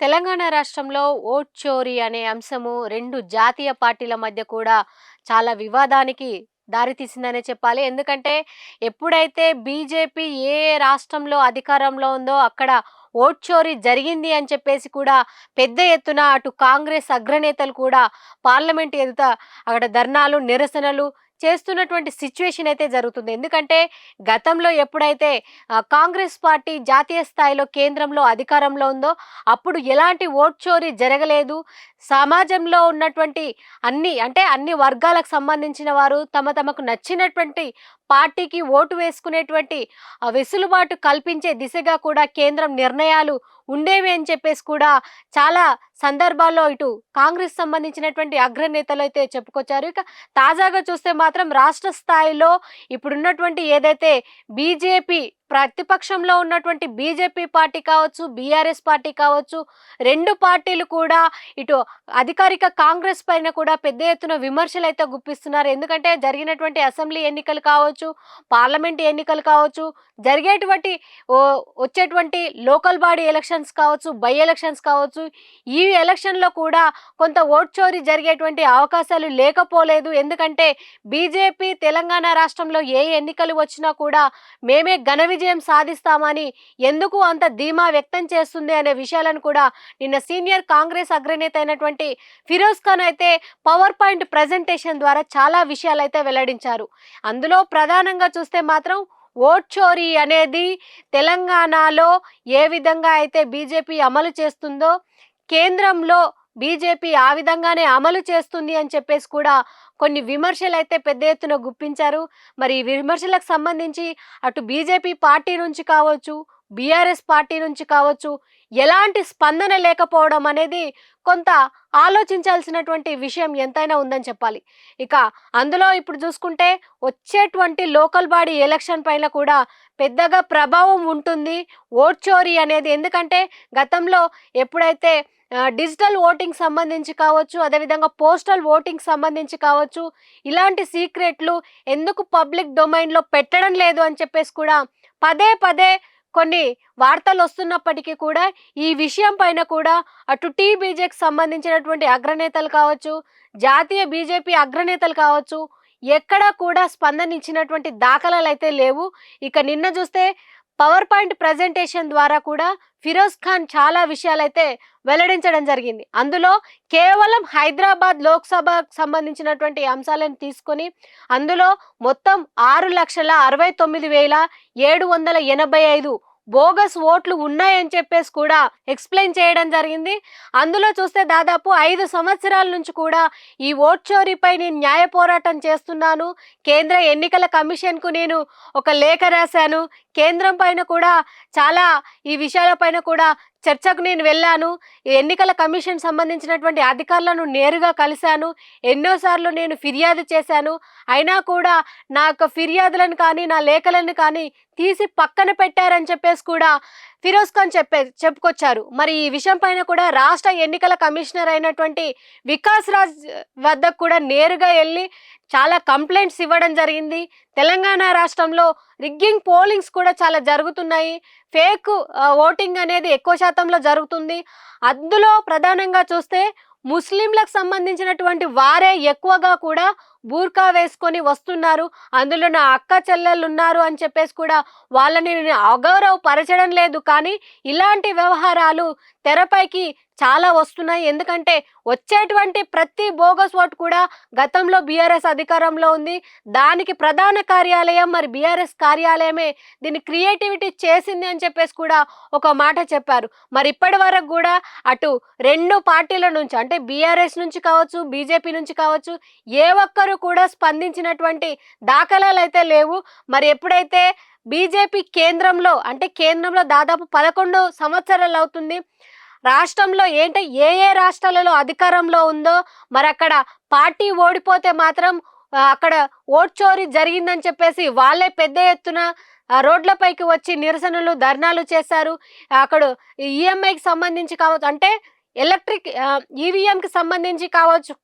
తెలంగాణ రాష్ట్రంలో ఓట్ చోరీ అనే అంశము రెండు జాతీయ పార్టీల మధ్య కూడా చాలా వివాదానికి దారితీసిందనే చెప్పాలి. ఎందుకంటే ఎప్పుడైతే బీజేపీ ఏ రాష్ట్రంలో అధికారంలో ఉందో అక్కడ ఓట్ చోరీ జరిగింది అని చెప్పేసి కూడా పెద్ద ఎత్తున అటు కాంగ్రెస్ అగ్రనేతలు కూడా పార్లమెంట్ ఎదుట అక్కడ ధర్నాలు నిరసనలు చేస్తున్నటువంటి సిచ్యువేషన్ అయితే జరుగుతుంది. ఎందుకంటే గతంలో ఎప్పుడైతే కాంగ్రెస్ పార్టీ జాతీయ స్థాయిలో కేంద్రంలో అధికారంలో ఉందో అప్పుడు ఎలాంటి ఓట్ చోరీ జరగలేదు. సమాజంలో ఉన్నటువంటి అన్ని అంటే అన్ని వర్గాలకు సంబంధించిన వారు తమ తమకు నచ్చినటువంటి పార్టీకి ఓటు వేసుకునేటువంటి వెసులుబాటు కల్పించే దిశగా కూడా కేంద్రం నిర్ణయాలు ఉండేవి అని చెప్పేసి కూడా చాలా సందర్భాల్లో ఇటు కాంగ్రెస్ సంబంధించినటువంటి అగ్రనేతలు అయితే చెప్పుకొచ్చారు. ఇక తాజాగా చూస్తే మాత్రం రాష్ట్ర స్థాయిలో ఇప్పుడున్నటువంటి ఏదైతే బీజేపీ ప్రతిపక్షంలో ఉన్నటువంటి బీజేపీ పార్టీ కావచ్చు బీఆర్ఎస్ పార్టీ కావచ్చు రెండు పార్టీలు కూడా ఇటు అధికారిక కాంగ్రెస్ పైన కూడా పెద్ద ఎత్తున విమర్శలు అయితే గుప్పిస్తున్నారు. ఎందుకంటే జరిగినటువంటి అసెంబ్లీ ఎన్నికలు కావచ్చు పార్లమెంట్ ఎన్నికలు కావచ్చు జరిగేటువంటి ఓ- వచ్చేటువంటి లోకల్ బాడీ ఎలక్షన్స్ కావచ్చు బై ఎలక్షన్స్ కావచ్చు ఈ ఎలక్షన్లో కూడా కొంత ఓట్ చోరీ జరిగేటువంటి అవకాశాలు లేకపోలేదు. ఎందుకంటే బీజేపీ తెలంగాణ రాష్ట్రంలో ఏ ఎన్నికలు వచ్చినా కూడా మేమే ఘన విజయం సాధిస్తామని ఎందుకు అంత ధీమా వ్యక్తం చేస్తుంది అనే విషయాలను కూడా నిన్న సీనియర్ కాంగ్రెస్ అగ్రనేత అయినటువంటి ఫిరోజ్ ఖాన్ అయితే పవర్ పాయింట్ ప్రజెంటేషన్ ద్వారా చాలా విషయాలు అయితే వెల్లడించారు. అందులో ప్రధానంగా చూస్తే మాత్రం ఓట్ చోరీ అనేది తెలంగాణలో ఏ విధంగా అయితే బీజేపీ అమలు చేస్తుందో కేంద్రంలో బీజేపీ ఆ విధంగానే అమలు చేస్తుంది అని చెప్పేసి కూడా కొన్ని విమర్శలు అయితే పెద్ద ఎత్తున గుప్పించారు. మరి ఈ విమర్శలకు సంబంధించి అటు బీజేపీ పార్టీ నుంచి కావచ్చు బీఆర్ఎస్ పార్టీ నుంచి కావచ్చు ఎలాంటి స్పందన లేకపోవడం అనేది కొంత ఆలోచించాల్సినటువంటి విషయం ఎంతైనా ఉందని చెప్పాలి. ఇక అందులో ఇప్పుడు చూసుకుంటే వచ్చేటువంటి లోకల్ బాడీ ఎలక్షన్ పైన కూడా పెద్దగా ప్రభావం ఉంటుంది ఓట్ చోరీ అనేది. ఎందుకంటే గతంలో ఎప్పుడైతే డిజిటల్ ఓటింగ్ సంబంధించి కావచ్చు అదేవిధంగా పోస్టల్ ఓటింగ్ సంబంధించి కావచ్చు ఇలాంటి సీక్రెట్లు ఎందుకు పబ్లిక్ డొమైన్లో పెట్టడం లేదు అని చెప్పేసి కూడా పదే పదే కొన్ని వార్తలు వస్తున్నప్పటికీ కూడా ఈ విషయం పైన కూడా అటు టీబీజేకి సంబంధించినటువంటి అగ్రనేతలు కావచ్చు జాతీయ బీజేపీ అగ్రనేతలు కావచ్చు ఎక్కడా కూడా స్పందన ఇచ్చినటువంటి దాఖలాలు అయితే లేవు. ఇక నిన్న చూస్తే పవర్ పాయింట్ ప్రజెంటేషన్ ద్వారా కూడా ఫిరోజ్ ఖాన్ చాలా విషయాలైతే వెల్లడించడం జరిగింది. అందులో కేవలం హైదరాబాద్ లోక్సభకు సంబంధించినటువంటి అంశాలను తీసుకొని అందులో మొత్తం ఆరు లక్షల అరవై తొమ్మిది వేల ఏడు వందల ఎనభై ఐదు బోగస్ ఓట్లు ఉన్నాయని చెప్పేసి కూడా ఎక్స్ప్లెయిన్ చేయడం జరిగింది. అందులో చూస్తే దాదాపు ఐదు సంవత్సరాల నుంచి కూడా ఈ ఓట్ చోరీపై నేను న్యాయ పోరాటం చేస్తున్నాను. కేంద్ర ఎన్నికల కమిషన్కు నేను ఒక లేఖ రాశాను. కేంద్రం పైన కూడా చాలా ఈ విషయాలపైన కూడా చర్చకు నేను వెళ్ళాను. ఈ ఎన్నికల కమిషన్ సంబంధించినటువంటి అధికారులను నేరుగా కలిశాను. ఎన్నోసార్లు నేను ఫిర్యాదు చేశాను. అయినా కూడా నా యొక్క ఫిర్యాదులను కానీ నా లేఖలను కానీ తీసి పక్కన పెట్టారని చెప్పేసి కూడా ఫిరోజ్ ఖాన్ చెప్పే చెప్పుకొచ్చారు. మరి ఈ విషయం పైన కూడా రాష్ట్ర ఎన్నికల కమిషనర్ అయినటువంటి వికాస్ రాజ్ వద్దకు కూడా నేరుగా వెళ్ళి చాలా కంప్లైంట్స్ ఇవ్వడం జరిగింది. తెలంగాణ రాష్ట్రంలో రిగ్గింగ్ పోలింగ్స్ కూడా చాలా జరుగుతున్నాయి. ఫేక్ ఓటింగ్ అనేది ఎక్కువ శాతంలో జరుగుతుంది. అందులో ప్రధానంగా చూస్తే ముస్లింలకు సంబంధించినటువంటి వారే ఎక్కువగా కూడా బూర్కా వేసుకొని వస్తున్నారు. అందులో నా అక్క చెల్లెళ్ళు ఉన్నారు అని చెప్పేసి కూడా వాళ్ళని నేను అగౌరవపరచడం లేదు. కానీ ఇలాంటి వ్యవహారాలు తెరపైకి చాలా వస్తున్నాయి. ఎందుకంటే వచ్చేటువంటి ప్రతి బోగస్ ఓటు కూడా గతంలో బీఆర్ఎస్ అధికారంలో ఉంది. దానికి ప్రధాన కార్యాలయం మరి బీఆర్ఎస్ కార్యాలయమే. దీన్ని క్రియేటివిటీ చేసింది అని చెప్పేసి కూడా ఒక మాట చెప్పారు. మరి ఇప్పటి వరకు కూడా అటు రెండు పార్టీల నుంచి అంటే బీఆర్ఎస్ నుంచి కావచ్చు బీజేపీ నుంచి కావచ్చు ఏ ఒక్కరు కూడా స్పందించినటువంటి దాఖలాలు అయితే లేవు. మరి ఎప్పుడైతే బీజేపీ కేంద్రంలో అంటే కేంద్రంలో దాదాపు పదకొండు సంవత్సరాలు అవుతుంది. రాష్ట్రంలో ఏంటి? ఏ ఏ రాష్ట్రాలలో అధికారంలో ఉందో మరి అక్కడ పార్టీ ఓడిపోతే మాత్రం అక్కడ ఓట్ చోరీ జరిగిందని చెప్పేసి వాళ్ళే పెద్ద ఎత్తున రోడ్లపైకి వచ్చి నిరసనలు ధర్నాలు చేశారు. అక్కడ ఈఎంఐకి సంబంధించి కావచ్చు అంటే ఎలక్ట్రిక్ ఈవీఎంకి సంబంధించి కావచ్చు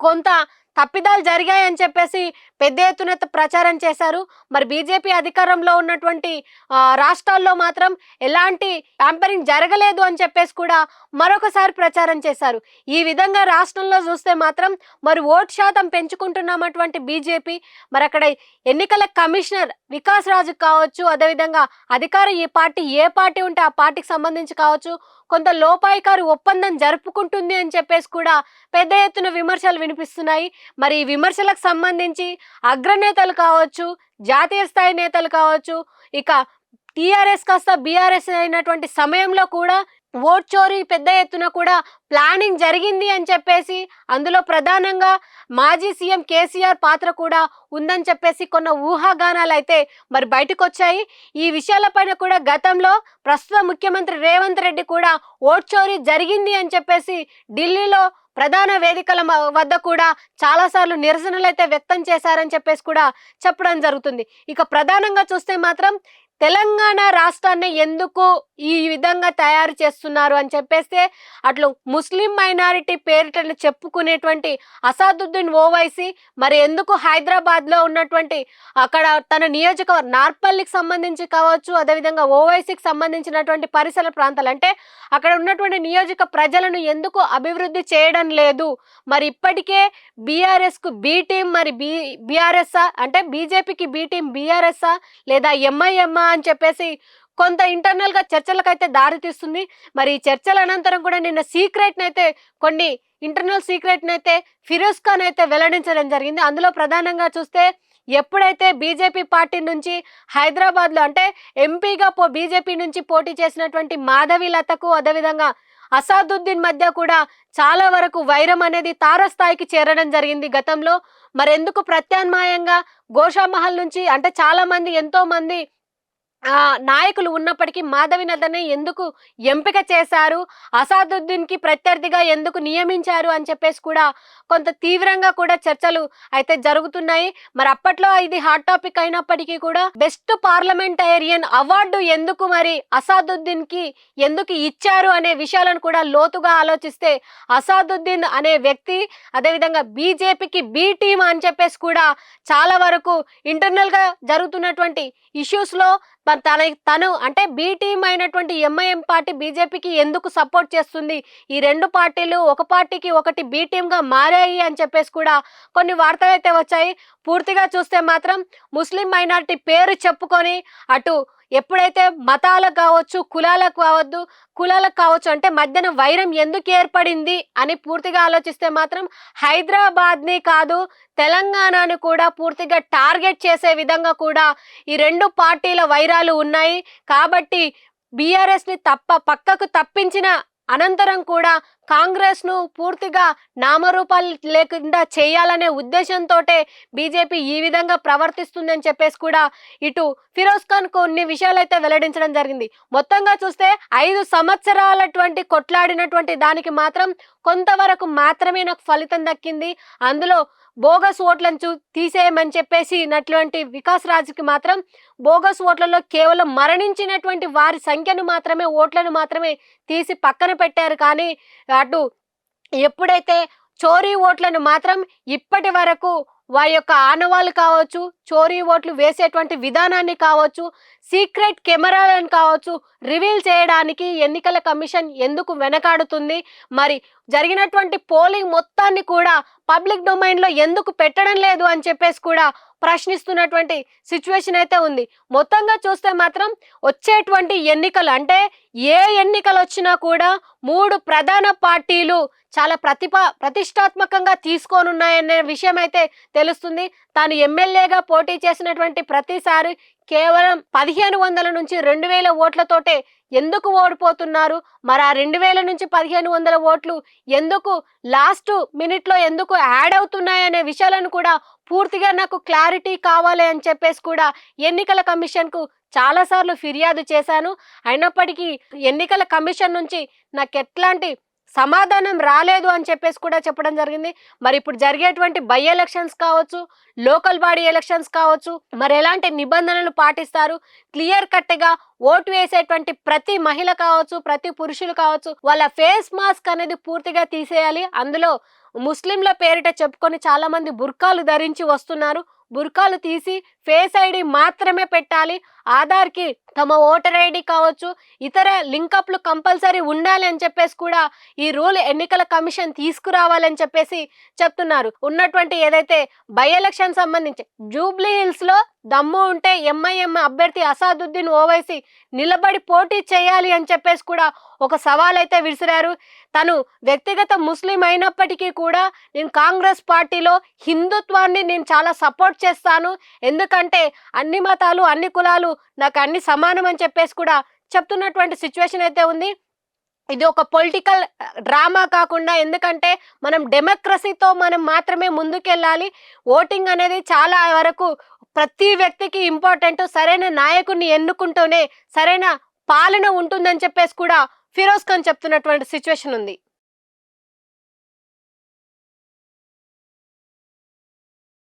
కొంత తప్పిదాలు జరిగాయని చెప్పేసి పెద్ద ఎత్తున ప్రచారం చేశారు. మరి బీజేపీ అధికారంలో ఉన్నటువంటి రాష్ట్రాల్లో మాత్రం ఎలాంటి ట్యాంపరింగ్ జరగలేదు అని చెప్పేసి కూడా మరొకసారి ప్రచారం చేశారు. ఈ విధంగా రాష్ట్రంలో చూస్తే మాత్రం మరి ఓటు శాతం పెంచుకుంటున్నామటువంటి బీజేపీ మరి అక్కడ ఎన్నికల కమిషనర్ వికాస్ రాజు కావచ్చు అదేవిధంగా అధికార ఈ పార్టీ ఏ పార్టీ ఉంటే ఆ పార్టీకి సంబంధించి కావచ్చు కొంత లోపాయికారు ఒప్పందం జరుపుకుంటుంది అని చెప్పేసి కూడా పెద్ద ఎత్తున విమర్శలు వినిపిస్తున్నాయి. మరి ఈ విమర్శలకు సంబంధించి అగ్రనేతలు కావచ్చు జాతీయ స్థాయి నేతలు కావచ్చు ఇక టీఆర్ఎస్ కాస్త బీఆర్ఎస్ అయినటువంటి సమయంలో కూడా ఓట్ చోరీ పెద్ద ఎత్తున కూడా ప్లానింగ్ జరిగింది అని చెప్పేసి అందులో ప్రధానంగా మాజీ సీఎం కేసీఆర్ పాత్ర కూడా ఉందని చెప్పేసి కొన్న ఊహాగానాలు అయితే మరి బయటకు వచ్చాయి ఈ విషయాలపైన కూడా గతంలో ప్రస్తుత ముఖ్యమంత్రి రేవంత్ రెడ్డి కూడా ఓట్ చోరీ జరిగింది అని చెప్పేసి ఢిల్లీలో ప్రధాన వేదికల వద్ద కూడా చాలాసార్లు నిరసనలు అయితే వ్యక్తం చేశారని చెప్పేసి కూడా చెప్పడం జరుగుతుంది. ఇక ప్రధానంగా చూస్తే మాత్రం తెలంగాణ రాష్ట్రాన్ని ఎందుకు ఈ విధంగా తయారు చేస్తున్నారు అని చెప్పేస్తే అట్లు ముస్లిం మైనారిటీ పేరిటను చెప్పుకునేటువంటి అసాదుద్దీన్ ఓవైసీ మరి ఎందుకు హైదరాబాద్లో ఉన్నటువంటి అక్కడ తన నియోజకవర్గం నార్పల్లికి సంబంధించి కావచ్చు అదేవిధంగా ఓవైసీకి సంబంధించినటువంటి పరిసర ప్రాంతాలు. అంటే అక్కడ ఉన్నటువంటి నియోజక ప్రజలను ఎందుకు అభివృద్ధి చేయడం లేదు? మరి ఇప్పటికే బీఆర్ఎస్కు బి టీం మరి బి బీఆర్ఎస్ అంటే బీజేపీకి బి టీం బీఆర్ఎస్ లేదా ఎంఐఎంఆర్ అని చెప్పేసి కొంత ఇంటర్నల్గా చర్చలకైతే దారి తీస్తుంది. మరి ఈ చర్చల అనంతరం కూడా నిన్న సీక్రెట్ అయితే కొన్ని ఇంటర్నల్ సీక్రెట్ అయితే ఫిరోజ్ ఖాన్ అయితే వెల్లడించడం జరిగింది. అందులో ప్రధానంగా చూస్తే ఎప్పుడైతే బీజేపీ పార్టీ నుంచి హైదరాబాద్లో అంటే ఎంపీగా పో బీజేపీ నుంచి పోటీ చేసినటువంటి మాధవి లతకు అదేవిధంగా అసాదుద్దీన్ మధ్య కూడా చాలా వరకు వైరం అనేది తారస్థాయికి చేరడం జరిగింది గతంలో. మరెందుకు ప్రత్యామ్నాయంగా గోషామహల్ నుంచి అంటే చాలా మంది ఎంతో మంది నాయకులు ఉన్నప్పటికీ మాధవి నదని ఎందుకు ఎంపిక చేశారు? అసాదుద్దీన్కి ప్రత్యర్థిగా ఎందుకు నియమించారు? అని చెప్పేసి కూడా కొంత తీవ్రంగా కూడా చర్చలు అయితే జరుగుతున్నాయి. మరి అప్పట్లో ఇది హాట్ టాపిక్ అయినప్పటికీ కూడా బెస్ట్ పార్లమెంటేరియన్ అవార్డు ఎందుకు మరి అసాదుద్దీన్కి ఎందుకు ఇచ్చారు అనే విషయాలను కూడా లోతుగా ఆలోచిస్తే అసాదుద్దీన్ అనే వ్యక్తి అదేవిధంగా బీజేపీకి బీ టీమ్ అని చెప్పేసి కూడా చాలా వరకు ఇంటర్నల్గా జరుగుతున్నటువంటి ఇష్యూస్లో మరి తన తను అంటే బి అయినటువంటి ఎంఐఎం పార్టీ బీజేపీకి ఎందుకు సపోర్ట్ చేస్తుంది? ఈ రెండు పార్టీలు ఒక పార్టీకి ఒకటి బి మారాయి అని చెప్పేసి కూడా కొన్ని వార్తలు అయితే వచ్చాయి. పూర్తిగా చూస్తే మాత్రం ముస్లిం మైనారిటీ పేరు చెప్పుకొని అటు ఎప్పుడైతే మతాలకు కావచ్చు కులాలకు కావద్దు కులాలకు కావచ్చు అంటే మధ్యన వైరం ఎందుకు ఏర్పడింది అని పూర్తిగా ఆలోచిస్తే మాత్రం హైదరాబాద్ని కాదు తెలంగాణను కూడా పూర్తిగా టార్గెట్ చేసే విధంగా కూడా ఈ రెండు పార్టీల వైరాలు ఉన్నాయి. కాబట్టి బీఆర్ఎస్ని తప్ప పక్కకు తప్పించిన అనంతరం కూడా కాంగ్రెస్ను పూర్తిగా నామరూపాలు లేకుండా చేయాలనే ఉద్దేశంతో బీజేపీ ఈ విధంగా ప్రవర్తిస్తుందని చెప్పేసి కూడా ఇటు ఫిరోజ్ ఖాన్ కొన్ని విషయాలు అయితే వెల్లడించడం జరిగింది. మొత్తంగా చూస్తే ఐదు సంవత్సరాలటువంటి కొట్లాడినటువంటి దానికి మాత్రం కొంతవరకు మాత్రమే నాకు ఫలితం దక్కింది. అందులో బోగస్ ఓట్లను చూ తీసేయమని చెప్పేసి నటువంటి వికాస్ రాజుకి మాత్రం బోగస్ ఓట్లలో కేవలం మరణించినటువంటి వారి సంఖ్యను మాత్రమే ఓట్లను మాత్రమే తీసి పక్కన పెట్టారు. కానీ అటు ఎప్పుడైతే చోరీ ఓట్లను మాత్రం ఇప్పటి వరకు వారి యొక్క ఆనవాళ్ళు కావచ్చు చోరీ ఓట్లు వేసేటువంటి విధానాన్ని కావచ్చు సీక్రెట్ కెమెరాలను కావచ్చు రివీల్ చేయడానికి ఎన్నికల కమిషన్ ఎందుకు వెనకాడుతుంది? మరి జరిగినటువంటి పోలింగ్ మొత్తాన్ని కూడా పబ్లిక్ డొమైన్లో ఎందుకు పెట్టడం లేదు అని చెప్పేసి కూడా ప్రశ్నిస్తున్నటువంటి సిచ్యువేషన్ అయితే ఉంది. మొత్తంగా చూస్తే మాత్రం వచ్చేటువంటి ఎన్నికలు అంటే ఏ ఎన్నికలు వచ్చినా కూడా మూడు ప్రధాన పార్టీలు చాలా ప్రతిప ప్రతిష్టాత్మకంగా తీసుకోనున్నాయనే విషయం అయితే తెలుస్తుంది. తాను ఎమ్మెల్యేగా పోటీ చేసినటువంటి ప్రతిసారి కేవలం పదిహేను వందల నుంచి రెండు వేల ఓట్లతోటే ఎందుకు ఓడిపోతున్నారు? మరి ఆ రెండు వేల నుంచి పదిహేను వందల ఓట్లు ఎందుకు లాస్ట్ మినిట్లో ఎందుకు యాడ్ అవుతున్నాయనే విషయాలను కూడా పూర్తిగా నాకు క్లారిటీ కావాలి అని చెప్పేసి కూడా ఎన్నికల కమిషన్కు చాలాసార్లు చాలా సార్లు ఫిర్యాదు చేశాను. అయినప్పటికీ ఎన్నికల కమిషన్ నుంచి నాకు ఎట్లాంటి సమాధానం రాలేదు అని చెప్పేసి కూడా చెప్పడం జరిగింది. మరి ఇప్పుడు జరిగేటువంటి బై ఎలక్షన్స్ కావచ్చు లోకల్ బాడీ ఎలక్షన్స్ కావచ్చు మరి ఎలాంటి నిబంధనలు పాటిస్తారు? క్లియర్ కట్గా ఓటు వేసేటువంటి ప్రతి మహిళ కావచ్చు ప్రతి పురుషులు కావచ్చు వాళ్ళ ఫేస్ మాస్క్ అనేది పూర్తిగా తీసేయాలి. అందులో ముస్లింల పేరిట చెప్పుకొని చాలా మంది బుర్కాలు ధరించి వస్తున్నారు. బుర్కాలు తీసి ఫేస్ ఐడి మాత్రమే పెట్టాలి. ఆధార్కి తమ ఓటర్ ఐడి కావచ్చు ఇతర లింకప్లు కంపల్సరీ ఉండాలి అని చెప్పేసి కూడా ఈ రూల్ ఎన్నికల కమిషన్ తీసుకురావాలని చెప్పేసి చెప్తున్నారు. ఉన్నటువంటి ఏదైతే బై ఎలక్షన్ సంబంధించి జూబ్లీ హిల్స్లో దమ్ము ఉంటే ఎంఐఎం అభ్యర్థి అసాదుద్దీన్ ఓవైసీ నిలబడి పోటీ చేయాలి అని చెప్పేసి కూడా ఒక సవాల్ అయితే విసిరారు. తను వ్యక్తిగత ముస్లిం అయినప్పటికీ కూడా నేను కాంగ్రెస్ పార్టీలో హిందుత్వాన్ని నేను చాలా సపోర్ట్ చేస్తాను. ఎందుకంటే అన్ని మతాలు అన్ని కులాలు నాకు అన్ని సమానం అని చెప్పేసి కూడా చెప్తున్నటువంటి సిచ్యువేషన్ అయితే ఉంది. ఇది ఒక పొలిటికల్ డ్రామా కాకుండా ఎందుకంటే మనం డెమోక్రసీతో మనం మాత్రమే ముందుకెళ్ళాలి. ఓటింగ్ అనేది చాలా వరకు ప్రతి వ్యక్తికి ఇంపార్టెంట్ సరైన నాయకుడిని ఎన్నుకుంటూనే సరైన పాలన ఉంటుందని చెప్పేసి కూడా ఫిరోజ్ ఖాన్ చెప్తున్నటువంటి సిచ్యువేషన్ ఉంది.